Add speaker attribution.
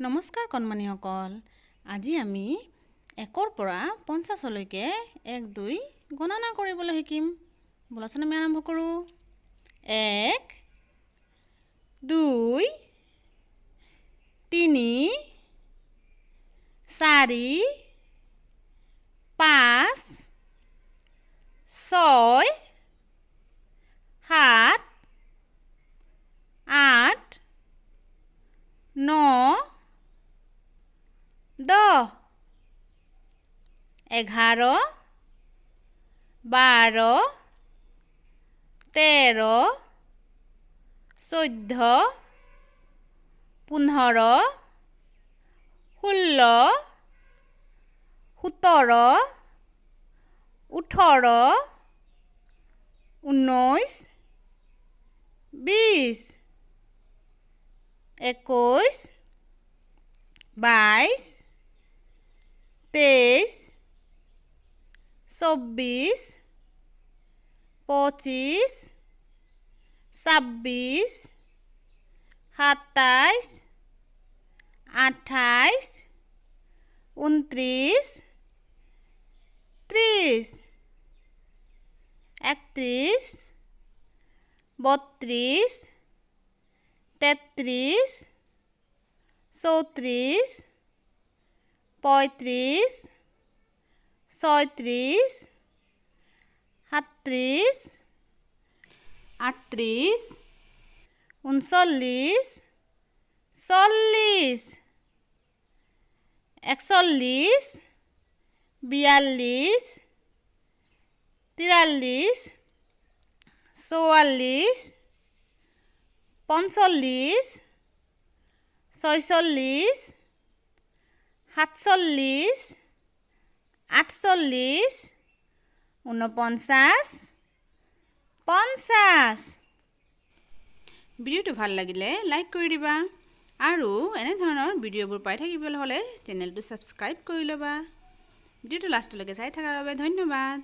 Speaker 1: নমস্কাৰ কণমানিসকল। আজি আমি একৰ পৰা পঞ্চাছলৈকে এক দুই গণনা কৰিবলৈ শিকিম। ব'লাচোন আমি আৰম্ভ কৰোঁ। এক, দুই, তিনি, চাৰি, পাঁচ, ছয়, সাত, আঠ, ন এঘাৰ বাৰ তেৰ চৈধ্য পোন্ধৰ ষোল্ল সোতৰ ওঠৰ ঊনৈছ বিছ একৈছ বাইছ তেইছ চৌব্বিছ পঁচিছ ছাব্বিছ সাতাইছ আঠাইছ ঊনত্ৰিছ ত্ৰিছ একত্ৰিছ বত্ৰিছ তেত্ৰিছ চৌত্ৰিছ পঁয়ত্ৰিছ ছয়ত্ৰিছ সাতত্ৰিছ আঠত্ৰিছ ঊনচল্লিছ চল্লিছ একচল্লিছ বিয়াল্লিছ তিৰাল্লিছ চৌৱাল্লিছ পঞ্চল্লিছ ছয়চল্লিছ সাতচল্লিছ আঠচল্লিছ ঊনপঞ্চাছ পঞ্চাছ ভিডিঅ'টো ভালো লাগিলে লাইক কৰি দিবা আৰু এনেধৰণৰ ভিডিঅ'বোৰ পাই থাকিবলৈ হ'লে চেনেলটো ছাবস্ক্ৰাইব কৰি ল'বা। ভিডিঅ'টো লাষ্টলৈকে চাই থকাৰ বাবে ধন্যবাদ।